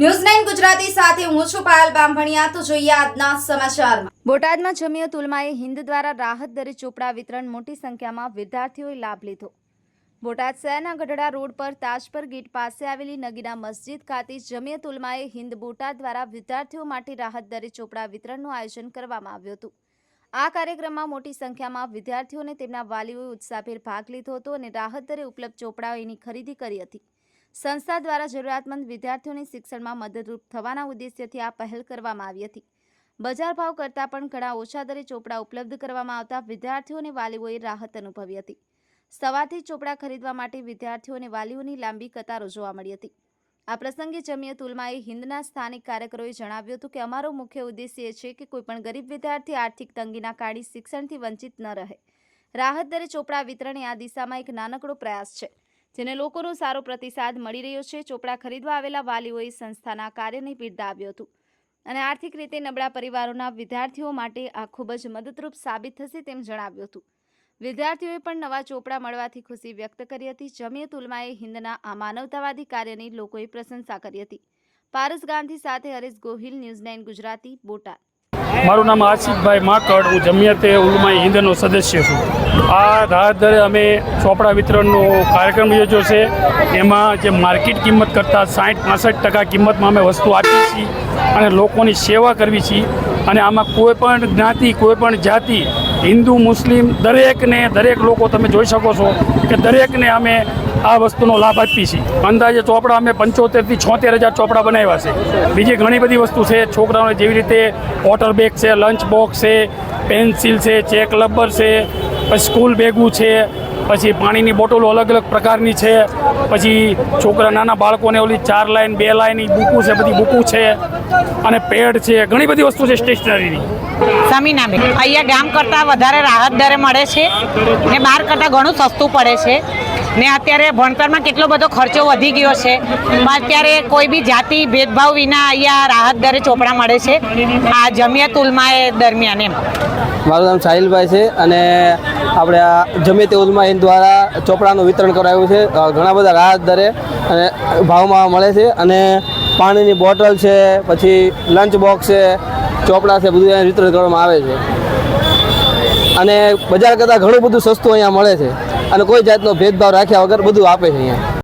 News Gujarati સાથે હું છું પાયલ બામભણિયા. તો જોઈએ આજના સમાચારમાં. બોટાદમાં જમિયત ઉલમાએ હિન્દ દ્વારા રાહત દરે ચોપડા વિતરણ મોટી સંખ્યામાં વિદ્યાર્થીઓએ લાભ લીધો. બોટાદ શહેરના ગઢડા રોડ પર તાજપર ગેટ પાસે આવેલી નગીના મસ્જિદ ખાતે જમિયત ઉલમાએ હિન્દ બોટાદ દ્વારા વિદ્યાર્થીઓ માટે રાહત દરે ચોપડા વિતરણનું આયોજન કરવામાં આવ્યું હતું. આ કાર્યક્રમમાં મોટી સંખ્યામાં વિદ્યાર્થીઓને તેમના વાલીઓએ ઉત્સાહભેર ભાગ લીધો હતો અને રાહત દરે ઉપલબ્ધ ચોપડાઓની ખરીદી કરી હતી. સંસ્થા દ્વારા જરૂરિયાતમંદ વિદ્યાર્થીઓની શિક્ષણમાં મદદરૂપ થવાના ઉદ્દેશ્યથી આ પહેલ કરવામાં આવી હતી. બજાર ભાવ કરતાં પણ ઘણા ઓછા દરે ચોપડા ઉપલબ્ધ કરવામાં આવતા વિદ્યાર્થીઓ અને વાલીઓએ રાહત અનુભવી હતી. સવારથી ચોપડા ખરીદવા માટે વિદ્યાર્થીઓ અને વાલીઓની લાંબી કતારો જોવા મળી હતી. આ પ્રસંગે જમિયત ઉલમાએ હિન્દના સ્થાનિક કાર્યકરોએ જણાવ્યું હતું કે અમારો મુખ્ય ઉદ્દેશ્ય એ છે કે કોઈપણ ગરીબ વિદ્યાર્થી આર્થિક તંગીના કાઢી શિક્ષણથી વંચિત ન રહે. રાહત દરે ચોપડા વિતરણ આ દિશામાં એક નાનકડો પ્રયાસ છે. જેને લોકોનો સારો પ્રતિસાદ મળી રહ્યો છે, ચોપડા ખરીદવા આવેલા વાલીઓએ સંસ્થાના કાર્યને બિરદાવ્યું હતું. અને આર્થિક રીતે નબળા પરિવારોના વિદ્યાર્થીઓ માટે આ ખૂબ જ મદદરૂપ સાબિત થશે તેમ જણાવ્યું હતું. વિદ્યાર્થીઓએ પણ નવા ચોપડા મળવાથી ખુશી વ્યક્ત કરી હતી. જમિયત ઉલમાએ હિન્દના આ માનવતાવાદી કાર્યની લોકોએ પ્રશંસા કરી હતી. પારસ ગાંધી સાથે હરેશ ગોહિલ, ન્યૂઝ નાઇન ગુજરાતી, બોટાદ. મારું નામ આસિફભાઈ માકડ, હું જમિયતે ઉલમાઈ હિંદનો સદસ્ય છું. આ રાહત દરે અમે ચોપડા વિતરણનો કાર્યક્રમ યોજ્યો છે. એમાં જે માર્કેટ કિંમત કરતાં સાઠ, પાસઠ ટકા કિંમતમાં અમે વસ્તુ આપીએ છીએ અને લોકોની સેવા કરવી છીએ. અને આમાં કોઈ પણ જ્ઞાતિ, કોઈ પણ જાતિ, હિન્દુ, મુસ્લિમ, દરેકને, દરેક લોકો તમે જોઈ શકો છો કે દરેકને અમે આ વસ્તુનો લાભ આપીએ છીએ. અંદાજે ચોપડા અમે પંચોતેરથી છોતેર હજાર ચોપડા બનાવ્યા છે. બીજી ઘણી બધી વસ્તુ છે. છોકરાઓને જેવી રીતે વોટર બેગ છે, લંચ બોક્સ છે, પેન્સિલ છે, ચેક લબર છે, પછી સ્કૂલ બેગું છે, પછી પાણીની બોટલો અલગ અલગ પ્રકારની છે, પછી છોકરા નાના બાળકોને ઓલી ચાર લાઈન, બે લાઈન બુકું છે, બધી બુકું છે. અને પેડ છે ઘણી બધી વસ્તુ છે સ્ટેશનરીની સમીનાબેન અહીંયા ગામ કરતાં વધારે રાહત દરે મળે છે ને બહાર કરતાં ઘણું સસ્તું પડે છે ને અત્યારે ભણતરમાં કેટલો બધો ખર્ચો વધી ગયો છે. પણ અત્યારે કોઈ બી જાતિ ભેદભાવ વિના અહીંયા રાહત દરે ચોપડા મળે છે. આ જમિયત ઉલમાએ દરમિયાન એમ. મારું નામ સાહિલભાઈ છે અને આપણે આ જમિયત ઉલમા હિન્દ દ્વારા ચોપડાનું વિતરણ કરાયું છે. ઘણા બધા રાહત દરે અને ભાવમાં મળે છે અને પાણીની બોટલ છે, પછી લંચ બોક્સ છે, ચોપડા છે, બધું અહીંયા વિતરણ કરવામાં આવે છે. અને બજાર કરતાં ઘણું બધું સસ્તું અહીંયા મળે છે. અને કોઈ જાતનો ભેદભાવ રાખ્યા વગર બધું આપે છે અહીંયા.